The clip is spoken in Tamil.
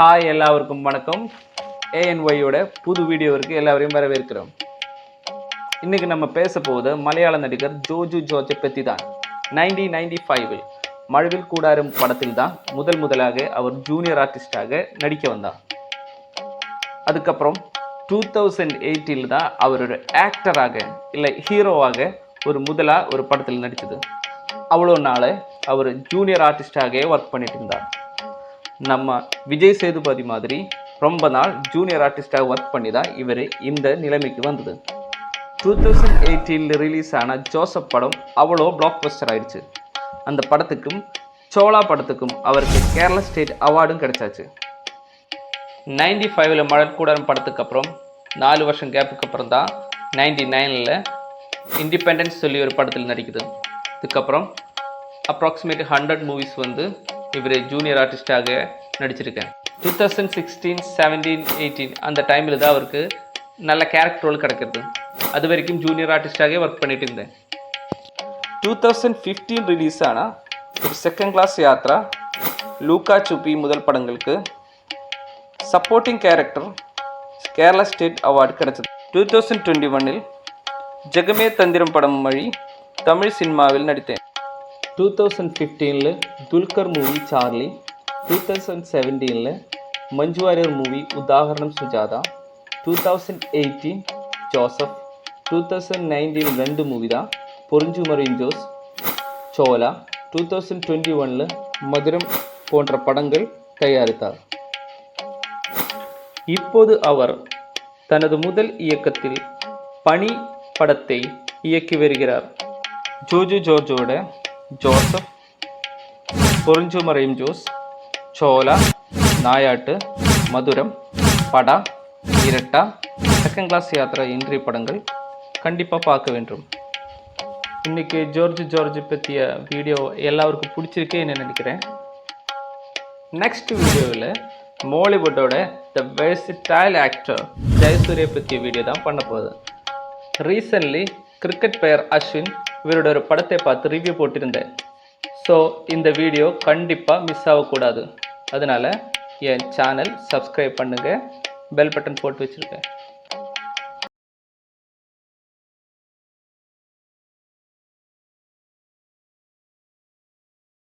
ஹாய் எல்லாருக்கும் வணக்கம். ஏஎன்ஒய்யோட புது வீடியோவிற்கு எல்லாரையும் வரவேற்கிறோம். இன்னைக்கு நம்ம பேச போவது மலையாள நடிகர் ஜோஜு ஜோர்ஜை பற்றி தான் நைன்டீன் நைன்டி ஃபைவில் மழவில் கூடாரும் படத்தில் தான் முதல் முதலாக அவர் ஜூனியர் ஆர்டிஸ்டாக நடிக்க வந்தார். அதுக்கப்புறம் டூ தௌசண்ட் எயிட்டில் தான் அவர் ஒரு ஆக்டராக இல்லை ஹீரோவாக ஒரு முதலாக ஒரு படத்தில் நடித்தது. அவ்வளோ நாள் அவர் ஜூனியர் ஆர்டிஸ்டாகவே ஒர்க் பண்ணிட்டு இருந்தார். நம்ம விஜய் சேதுபதி மாதிரி ரொம்ப நாள் ஜூனியர் ஆர்டிஸ்டாக ஒர்க் பண்ணி தான் இவர் இந்த நிலைமைக்கு வந்தது. டூ தௌசண்ட் எயிட்டீனில் ரிலீஸ் ஆன ஜோசப் படம் அவ்வளோ பிளாக் பஸ்டர் ஆயிடுச்சு. அந்த படத்துக்கும் சோலா படத்துக்கும் அவருக்கு கேரளா ஸ்டேட் அவார்டும் கிடைச்சாச்சு. நைன்டி ஃபைவ்ல மழக்கூடாரம் படத்துக்கு அப்புறம் நாலு வருஷம் கேப்புக்கு அப்புறம் தான் நைன்டி நைனில் இண்டிபெண்டன்ஸ் சொல்லி ஒரு படத்தில் நடிக்குது. இதுக்கப்புறம் அப்ராக்சிமேட் ஹண்ட்ரட் மூவிஸ் வந்து இவர் ஜூனியர் ஆர்டிஸ்டாக நடிச்சிருக்கேன் two thousand sixteen seventeen eighteen அந்த டைமில் தான் அவருக்கு நல்ல கேரக்டர் ரோல் கிடைக்கிறது. அது வரைக்கும் ஜூனியர் ஆர்டிஸ்டாகவே ஒர்க் பண்ணிட்டு இருந்தேன். டூ தௌசண்ட் ஃபிஃப்டீன் ரிலீஸ் ஆனால் ஒரு செகண்ட் கிளாஸ் யாத்ரா லூக்கா சுப்பி முதல் படங்களுக்கு supporting character Kerala state award கிடைச்சது. டூ தௌசண்ட் டுவெண்ட்டி ஒன்னில் ஜெகமே தந்திரம் படம் வழி தமிழ் சினிமாவில் நடித்தேன். Two thousand ஃபிஃப்டீனில் Dulquer movie Charlie two thousand செவன்டீனில் Manju Warrier movie Udaharanam Sujatha two thousand eighteen Joseph two thousand nineteen ரெண்டு மூவி தான் பொறிஞ்சு மறிஞ்சோஸ் சோலா டூ தௌசண்ட் டுவெண்ட்டி ஒனில் மதுரம் போன்ற படங்கள் தயாரித்தார். இப்போது அவர் தனது முதல் இயக்கத்தில் பனி படத்தை இயக்கி வருகிறார். ஜோஜு ஜோர்ஜோட ஜோசப் பொறிஞ்சுமறையும் ஜோஸ் சோலா நாயாட்டு மதுரம் படா இரட்டா செகண்ட் கிளாஸ் யாத்திரா இன்றைய படங்கள் கண்டிப்பாக பார்க்க வேண்டும் இன்றைக்கி ஜோர்ஜ் ஜார்ஜ் பற்றிய வீடியோ எல்லாருக்கும் பிடிச்சிருக்கேன்னு நினைக்கிறேன் நெக்ஸ்ட் வீடியோவில் மாலிவுட்டோட த வெர்சிடைல் ஆக்டர் ஜெயசூரிய பற்றிய வீடியோ தான் பண்ண போகுது ரீசன்ட்லி கிரிக்கெட் பிளேயர் அஸ்வின் இவரோட ஒரு படத்தை பார்த்து ரிவ்யூ போட்டிருந்தேன். ஸோ இந்த வீடியோ கண்டிப்பாக மிஸ் ஆகக்கூடாது. அதனால் என் சேனல் சப்ஸ்கிரைப் பண்ணுங்கள் பெல் பட்டன் போட்டு வச்சுருக்கேன்